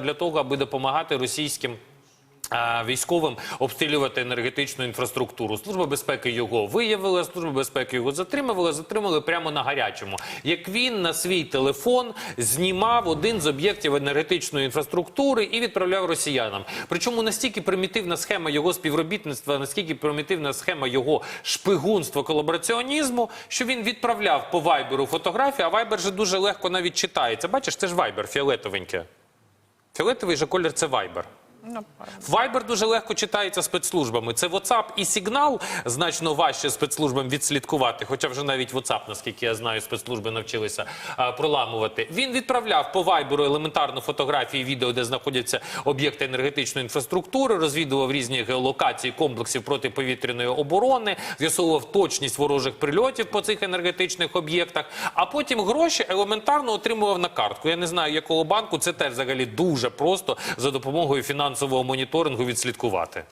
для того, аби допомагати російським. Військовим обстрілювати енергетичну інфраструктуру. Служба безпеки його виявила, служба безпеки його затримувала, затримали прямо на гарячому. Як він на свій телефон знімав один з об'єктів енергетичної інфраструктури і відправляв росіянам. Причому настільки примітивна схема його співробітництва, наскільки примітивна схема його шпигунства, колабораціонізму, що він відправляв по вайберу фотографії, а вайбер же дуже легко навіть читається. Бачиш, це ж вайбер фіолетовеньке. Фіолетовий же колір це вайбер. Viber дуже легко читається спецслужбами. Це WhatsApp і сигнал значно важче спецслужбам відслідкувати. Хоча вже навіть WhatsApp, наскільки я знаю, спецслужби навчилися а, проламувати. Він відправляв по Viber елементарну фотографії, відео, де знаходяться об'єкти енергетичної інфраструктури, розвідував різні геолокації комплексів протиповітряної оборони, з'ясовував точність ворожих прильотів по цих енергетичних об'єктах. А потім гроші елементарно отримував на картку. Я не знаю, якого банку це теж взагалі дуже просто за допомогою фінансового моніторингу відслідкувати.